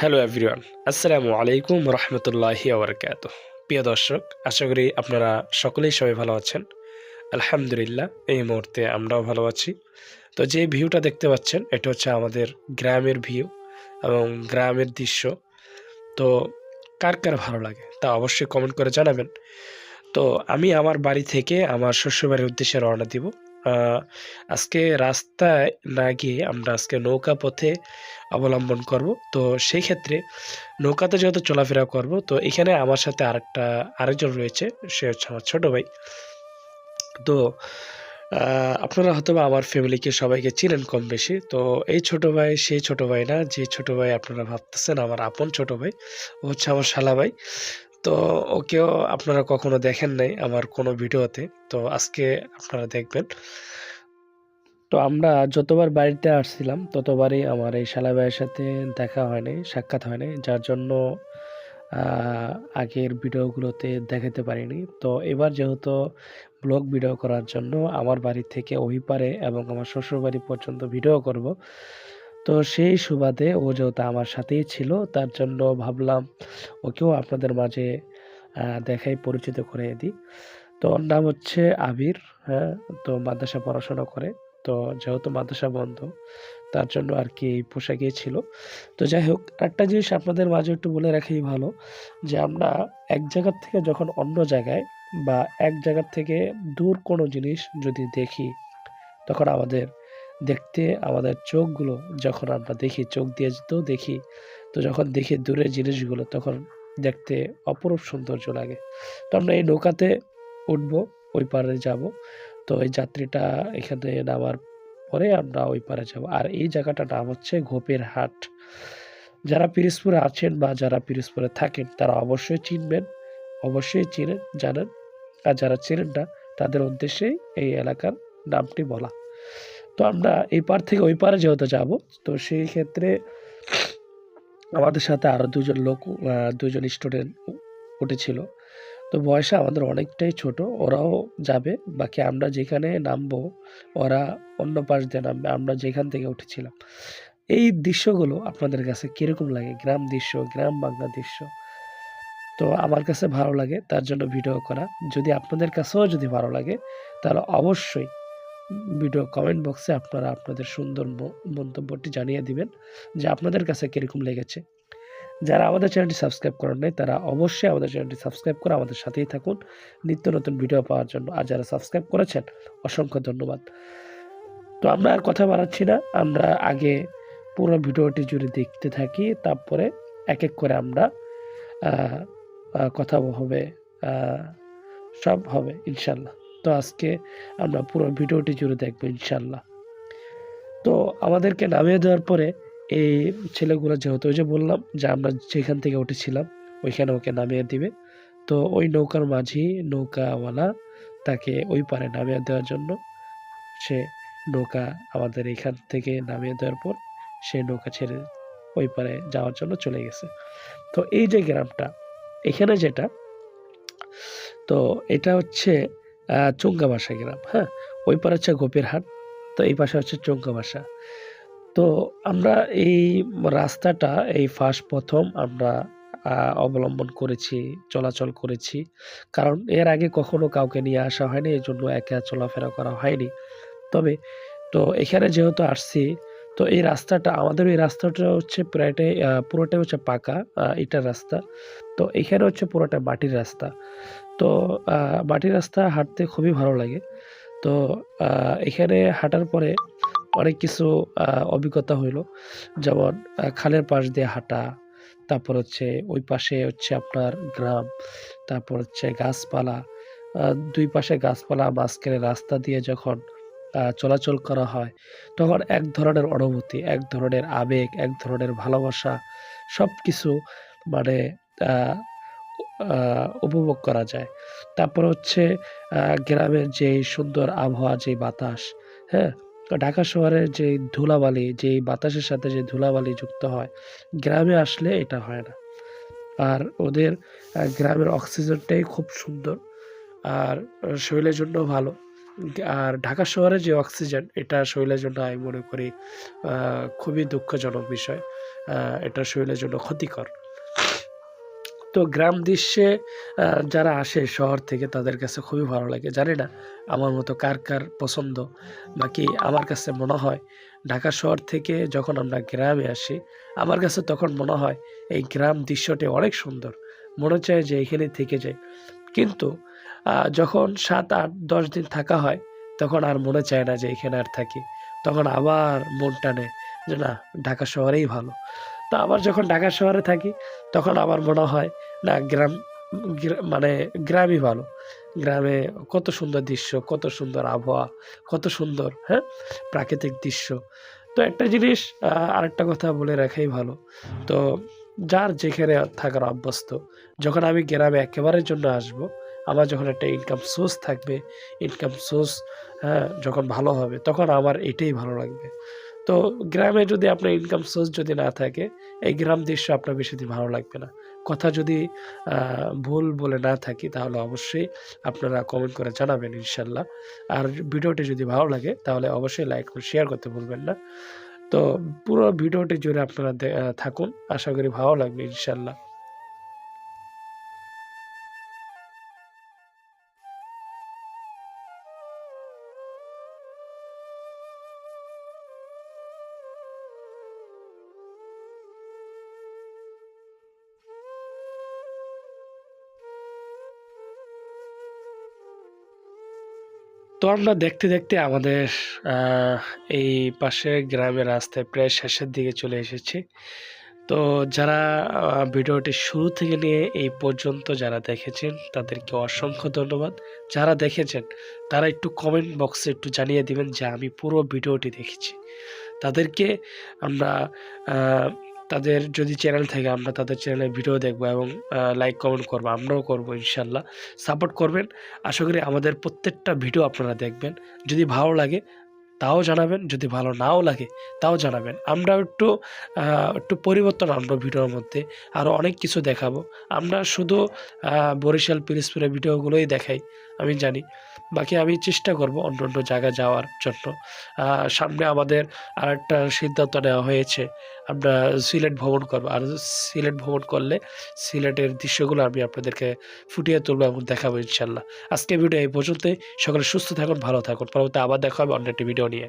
Hello everyone আসসালামু আলাইকুম রহমতুল্লাহি আবরকাত প্রিয় দর্শক, আশা করি আপনারা সকলেই সবাই ভালো আছেন। আলহামদুলিল্লাহ, এই মুহূর্তে আমরাও ভালো আছি। তো যে ভিউটা দেখতে পাচ্ছেন, এটা হচ্ছে আমাদের গ্রামের ভিউ এবং গ্রামের দৃশ্য। তো কার কার ভালো লাগে তা অবশ্যই কমেন্ট করে জানাবেন। তো আমি আমার বাড়ি থেকে আমার শ্বশুরবাড়ির উদ্দেশ্যে রওনা দিব। আজকে রাস্তায় না গিয়ে আমরা আজকে নৌকা পথে অবলম্বন করব। তো সেই ক্ষেত্রে নৌকাতে যেহেতু চলাফেরা করব, তো এখানে আমার সাথে আরেকটা, আরেকজন রয়েছে, সে হচ্ছে আমার ছোট ভাই। তো আপনারা হয়তো আমার ফ্যামিলিকে সবাইকে চিনেন কম বেশি। তো এই ছোট ভাই সেই ছোট ভাই না, যে ছোট ভাই আপনারা ভাবতেছেন, আমার আপন ছোট ভাই হচ্ছে আমার শালা ভাই। তো ওকেও আপনারা কখনো দেখেন নাই আমার কোনো ভিডিওতে। তো আজকে আপনারা দেখবেন। তো আমরা যতবার বাড়িতে আসছিলাম, ততবারই আমার এই শালা ভাইয়ের সাথে দেখা হয়নি, সাক্ষাৎ হয়নি, যার জন্য আগের ভিডিওগুলোতে দেখাতে পারিনি। তো এবার যেহেতু ব্লগ ভিডিও করার জন্য আমার বাড়ি থেকে ওই পারে এবং আমার শ্বশুর বাড়ি পর্যন্ত ভিডিও করব তো সেই সুবাদে ও যেহেতু আমার সাথেই ছিল, তার জন্য ভাবলাম ওকেও আপনাদের মাঝে দেখাই, পরিচিত করে দিই। তো ওর নাম হচ্ছে আবির হ্যাঁ তো মাদ্রাসা পড়াশোনা করে। তো যেহেতু মাদ্রাসা বন্ধ, তার জন্য আর কি এই পোশাকেই ছিল। তো যাই হোক একটা জিনিস আপনাদের মাঝে একটু বলে রাখাই ভালো, যে আমরা এক জায়গার থেকে যখন অন্য জায়গায় বা এক জায়গার থেকে দূর কোনো জিনিস যদি দেখি, তখন আমাদের দেখতে আমাদের চোখগুলো যখন আমরা দেখি, চোখ দিয়ে তো দেখি, তো যখন দেখি দূরের জিনিসগুলো, তখন দেখতে অপরূপ সৌন্দর্য লাগে। তো আমরা এই নৌকাতে উঠবো, ওই পারে যাব। তো এই যাত্রীটা এখানে নামার পরে আমরা ওই পারে যাব। আর এই জায়গাটার নাম হচ্ছে গোপের হাট। যারা পিরিজপুরে আছেন বা যারা পিরিজপুরে থাকেন, তারা অবশ্যই চিনবেন, অবশ্যই চিনেন, জানেন। আর যারা চেনেন না, তাদের উদ্দেশ্যেই এই এলাকার নামটি বলা। তো আমরা এই পার থেকে ওই পারে যেহেতু যাব, তো সেই ক্ষেত্রে আমাদের সাথে আরও দুজন লোক দুজন স্টুডেন্ট উঠেছিল। তো বয়সে আমাদের অনেকটাই ছোট, ওরাও যাবে, বাকি আমরা যেখানে নামবো, ওরা অন্য পাশ দিয়ে নামবে, আমরা যেখান থেকে উঠেছিলাম। এই দৃশ্যগুলো আপনাদের কাছে কীরকম লাগে? গ্রাম দৃশ্য, গ্রাম বাংলা দৃশ্য? তো আমার কাছে ভালো লাগে, তার জন্য ভিডিও করা। যদি আপনাদের কাছেও যদি ভালো লাগে, তাহলে অবশ্যই ভিডিও কমেন্ট বক্সে আপনারা আপনাদের সুন্দর মন্তব্যটি জানিয়ে দিবেন যে আপনাদের কাছে কীরকম লেগেছে। যারা আমাদের চ্যানেলটি সাবস্ক্রাইব করেন নাই, তারা অবশ্যই আমাদের চ্যানেলটি সাবস্ক্রাইব করে আমাদের সাথেই থাকুন নিত্য নতুন ভিডিও পাওয়ার জন্য। আর যারা সাবস্ক্রাইব করেছেন, অসংখ্য ধন্যবাদ। তো আমরা আর কথা বাড়াচ্ছি না, আমরা আগে পুরো ভিডিওটি জুড়ে দেখতে থাকি, তারপরে এক এক করে আমরা কথা হবে সব হবে, ইনশাল্লাহ। তো আজকে আমরা পুরো ভিডিওটি জুড়ে দেখব ইনশাল্লাহ। তো আমাদেরকে নামিয়ে দেওয়ার পরে এই ছেলেগুলো যেহেতু ওই যে বললাম যে আমরা যেখান থেকে উঠেছিলাম, ওইখানে ওকে নামিয়ে দিবে। তো ওই নৌকার মাঝি, নৌকাওয়ালা তাকে ওই পারে নামিয়ে দেওয়ার জন্য সে নৌকা আমাদের এখান থেকে নামিয়ে দেওয়ার পর সে নৌকা ছেড়ে ওই পারে যাওয়ার জন্য চলে গেছে। তো এই যে গ্রামটা, এখানে যেটা, তো এটা হচ্ছে চুঙ্গাবাসা গ্রাম হ্যাঁ? ওই পারে হচ্ছে গোপের হাট তো এই পাশে হচ্ছে চুঙ্গাবাসা তো আমরা এই রাস্তাটা, এই ফার্স্ট প্রথম আমরা অবলম্বন করেছি, চলাচল করেছি। কারণ এর আগে কখনো কাউকে নিয়ে আসা হয়নি এই জন্য একা চলাফেরা করা হয়নি। তবে, তো এখানে যেহেতু আসছি তো এই রাস্তাটা, আমাদের এই রাস্তাটা হচ্ছে প্রায়টাই পুরোটাই হচ্ছে পাকা ইটার রাস্তা। তো এখানে হচ্ছে পুরোটা মাটির রাস্তা। তো মাটির রাস্তা হাঁটতে খুবই ভালো লাগে। তো এখানে হাঁটার পরে অনেক কিছু অভিজ্ঞতা হইল। যেমন খালের পাশ দিয়ে হাঁটা, তারপর হচ্ছে ওই পাশে হচ্ছে আপনার গ্রাম, তারপর হচ্ছে গাছপালা দুই পাশে গাছপালা, মাঝখানে রাস্তা দিয়ে যখন চলাচল করা হয়। তখন এক ধরনের অনুভূতি, এক ধরনের আবেগ, এক ধরনের ভালোবাসা সব কিছু মানে উপভোগ করা যায়। তারপর হচ্ছে গ্রামের যে সুন্দর আবহাওয়া যে বাতাস হ্যাঁ? ঢাকা শহরের যে ধুলাবালি যে বাতাসের সাথে যে ধুলাবালি যুক্ত হয়, গ্রামে আসলে এটা হয় না। আর ওদের গ্রামের অক্সিজেনটাই খুব সুন্দর, আর শরীরের জন্য ভালো। আর ঢাকা শহরে যে অক্সিজেন, এটা শরীরের জন্য আমি মনে করি খুবই দুঃখজনক বিষয়। এটা শরীরের জন্য ক্ষতিকর। তো গ্রাম দৃশ্যে যারা আসে শহর থেকে, তাদের কাছে খুবই ভালো লাগে। জানি না আমার মতো কার কার পছন্দ বাকি আমার কাছে মনে হয় ঢাকা শহর থেকে যখন আমরা গ্রামে আসি, আমার কাছে তখন মনে হয় এই গ্রাম দৃশ্যটি অনেক সুন্দর। মনে চায় যে এখানে থেকে যায়। কিন্তু যখন সাত আট দশ দিন থাকা হয়, তখন আর মনে চায় না যে এখানে আর থাকি। তখন আবার মন টানে যে না, ঢাকা শহরেই ভালো। তো আবার যখন ঢাকা শহরে থাকি, তখন আবার মনে হয়, না, গ্রাম, গ্রা- মানে গ্রামই ভালো। গ্রামে কত সুন্দর দৃশ্য, কত সুন্দর আবহাওয়া, কত সুন্দর হ্যাঁ প্রাকৃতিক দৃশ্য। তো একটা জিনিস আরেকটা কথা বলে রাখাই ভালো। তো যার যেখানে থাকার অভ্যস্ত যখন আমি গ্রামে একেবারের জন্য আসব আমার যখন একটা ইনকাম সোর্স থাকবে ইনকাম সোর্স হ্যাঁ যখন ভালো হবে, তখন আমার এটাই ভালো লাগবে। তো গ্রামে যদি আপনার ইনকাম সোর্স যদি না থাকে, এই গ্রাম দৃশ্য আপনার বেশি দিন ভালো লাগবে না। কথা যদি ভুল বলে না থাকি, তাহলে অবশ্যই আপনারা কমেন্ট করে জানাবেন ইনশাল্লাহ। আর ভিডিওটি যদি ভালো লাগে, তাহলে অবশ্যই লাইক করে শেয়ার করতে ভুলবেন না। তো পুরো ভিডিওটি জুড়ে আপনারা থাকুন। আশা করি ভালো লাগবে ইনশাল্লাহ। তো আমরা দেখতে দেখতে আমাদের এই পাশে গ্রামের রাস্তায় প্রায় শেষের দিকে চলে এসেছি। তো যারা ভিডিওটি শুরু থেকে নিয়ে এই পর্যন্ত যারা দেখেছেন, তাদেরকে অসংখ্য ধন্যবাদ। যারা দেখেছেন, তারা একটু কমেন্ট বক্সে একটু জানিয়ে দিবেন যে আমি পুরো ভিডিওটি দেখেছি। তাদেরকে আমরা তাদের যদি চ্যানেল থাকে, আমরা তাদের চ্যানেলে ভিডিও দেখব এবং লাইক কমেন্ট করব, আমরাও করব ইনশাল্লাহ। সাপোর্ট করবেন। আশা করি আমাদের প্রত্যেকটা ভিডিও আপনারা দেখবেন। যদি ভালো লাগে, তাও জানাবেন। যদি ভালো নাও লাগে, তাও জানাবেন। আমরা একটু একটু পরিবর্তন আনব ভিডিওর মধ্যে। আরও অনেক কিছু দেখাবো। আমরা শুধু বরিশাল পিরিসপুরের ভিডিওগুলোই দেখাই। আমি জানি। বাকি আমি চেষ্টা করব অন্য অন্য জায়গা যাওয়ার জন্য। সামনে আমাদের আর একটা সিদ্ধান্ত নেওয়া হয়েছে। আমরা সিলেট ভ্রমণ করব। আর সিলেট ভ্রমণ করলে সিলেটের দৃশ্যগুলো আমি আপনাদেরকে ফুটিয়ে তুলবো এবং দেখাবো ইনশাল্লাহ আজকে ভিডিও এই পর্যন্তই। সকলে সুস্থ থাকুন, ভালো থাকুন। পরবর্তী আবার দেখা হবে অন্য একটি ভিডিও নিয়ে।